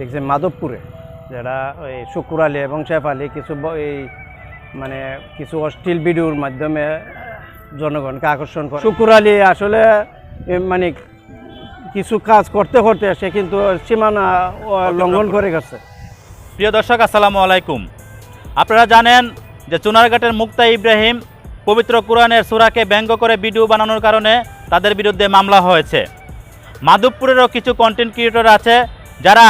দেখছি মাধবপুরে যেটা ওই শুকুর আলী এবং শেফ আলী কিছু এই মানে কিছু অশ্লীল ভিডিওর মাধ্যমে জনগণকে আকর্ষণ করে। শুকুর আলী আসলে মানে কিছু কাজ করতে করতে সে কিন্তু সীমানা লঙ্ঘন করে। গেছে। প্রিয় দর্শক আসসালামু আলাইকুম। আপনারা জানেন যে চুনারঘাটের মুক্তা ইব্রাহিম পবিত্র কোরআনের সুরাকে ব্যঙ্গ করে ভিডিও বানানোর কারণে তাদের বিরুদ্ধে মামলা হয়েছে। মাধবপুরেরও কিছু কন্টেন্ট ক্রিয়েটর আছে যারা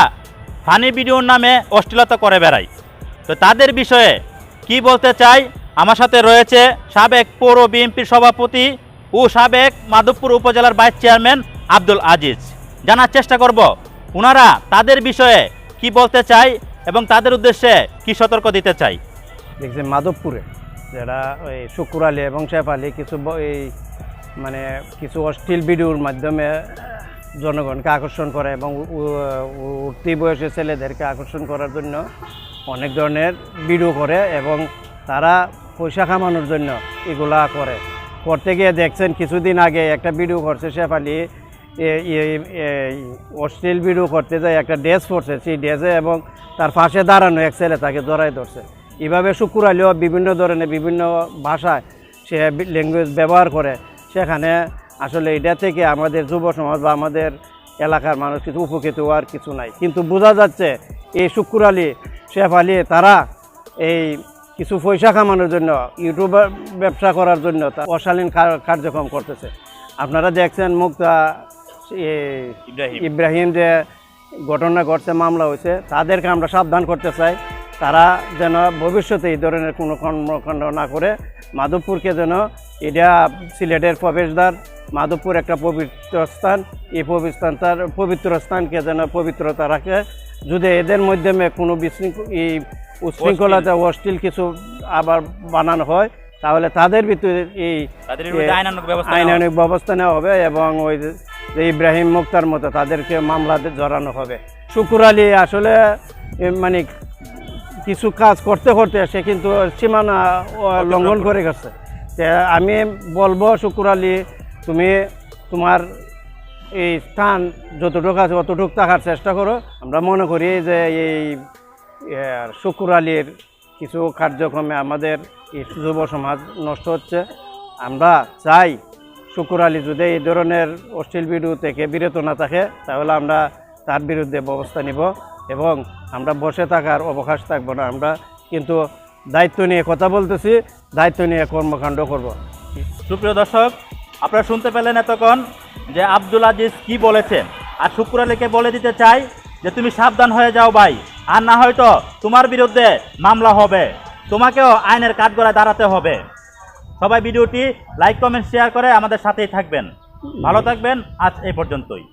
ফানি ভিডিওর নামে অশ্লীলতা করে বেড়ায়। তো তাদের বিষয়ে কি বলতে চাই? আমার সাথে রয়েছে সাবেক পৌর বিএনপির সভাপতি ও সাবেক মাধবপুর উপজেলার ভাইস চেয়ারম্যান আব্দুল আজিজ। জানার চেষ্টা করব ওনারা তাদের বিষয়ে কি বলতে চাই এবং তাদের উদ্দেশ্যে কি সতর্ক দিতে চাই? দেখছি মাধবপুরে যারা ওই শুকুর আলী এবং শেফ আলী কিছু এই মানে কিছু অশ্লীল ভিডিওর মাধ্যমে জনগণকে আকর্ষণ করে এবং উঠতি বয়সী ছেলেদেরকে আকর্ষণ করার জন্য অনেক ধরনের ভিডিও করে এবং তারা পয়সা কামানোর জন্য এগুলা করে। করতে গিয়ে দেখছেন কিছুদিন আগে একটা ভিডিও করছে শেফালি অশ্লীল ভিডিও করতে যায় একটা ড্রেস পরছে, সেই ড্রেসে এবং তার পাশে দাঁড়ানো এক ছেলে তাকে জড়াই ধরছে। এভাবে শুকুর বিভিন্ন ধরনের বিভিন্ন ভাষায় সে ল্যাঙ্গুয়েজ ব্যবহার করে। সেখানে আসলে এটা থেকে আমাদের যুব সমাজ বা আমাদের এলাকার মানুষ কিছু উপকৃত হওয়ার কিছু নাই। কিন্তু বোঝা যাচ্ছে এই শুক্র আলী শেফ আলী তারা এই কিছু পয়সা কামানোর জন্য ইউটিউবার ব্যবসা করার জন্য তা অশালীন কার্যক্রম করতেছে। আপনারা দেখছেন মুক্তা ইব্রাহিম যে ঘটনা ঘটছে মামলা হয়েছে তাদেরকে আমরা সাবধান করতে চাই। তারা যেন ভবিষ্যতে এই ধরনের কোনো কর্মকাণ্ড না করে মাধবপুরকে যেন এটা সিলেটের প্রবেশদ্বার মাধবপুর একটা পবিত্র স্থান। এই পবিত্র স্থান তার পবিত্র স্থানকে যেন পবিত্রতা রাখে। যদি এদের মাধ্যমে কোনো বিশৃঙ্খল এই উশৃঙ্খলতা অশ্লীল কিছু আবার বানানো হয় তাহলে তাদের ভিতরে এই আইনানুগ ব্যবস্থা নেওয়া হবে। এবং ওই যে- ইব্রাহিম মুক্তার মতো তাদেরকে মামলাতে জড়ানো হবে। শুকুর আলী আসলে মানে কিছু কাজ করতে করতে সে কিন্তু সীমানা লঙ্ঘন করে গেছে। আমি বলব, শুকুর আলী, তুমি তোমার এই স্থান যতটুকু আছে, অতটুকু থাকার চেষ্টা করো। আমরা মনে করি যে এই শুকুর আলীর কিছু কার্যক্রমে আমাদের এই যুব সমাজ নষ্ট হচ্ছে। আমরা চাই শুকুর আলী যদি এই ধরনের অশ্লীল ভিডিও থেকে বিরত না থাকে, তাহলে আমরা তার বিরুদ্ধে ব্যবস্থা নিব এবং আমরা বসে থাকার অবকাশ থাকব না। আমরা কিন্তু দায়িত্ব নিয়ে কথা বলতেছি, দায়িত্ব নিয়ে কর্মকাণ্ড করব। সুপ্রিয় দর্শক, আপনারা শুনতে পেলেন এতক্ষণ যে আব্দুল আজিজ কি বলেছেন আর শুক্র আলীকে বলে দিতে চাই যে তুমি সাবধান হয়ে যাও ভাই, আর না হয়তো তোমার বিরুদ্ধে মামলা হবে। তোমাকেও আইনের কাঠগড়ায় দাঁড়াতে হবে। সবাই ভিডিওটি লাইক, কমেন্ট, শেয়ার করে আমাদের সাথেই থাকবেন। ভালো থাকবেন, আজ এই পর্যন্তই।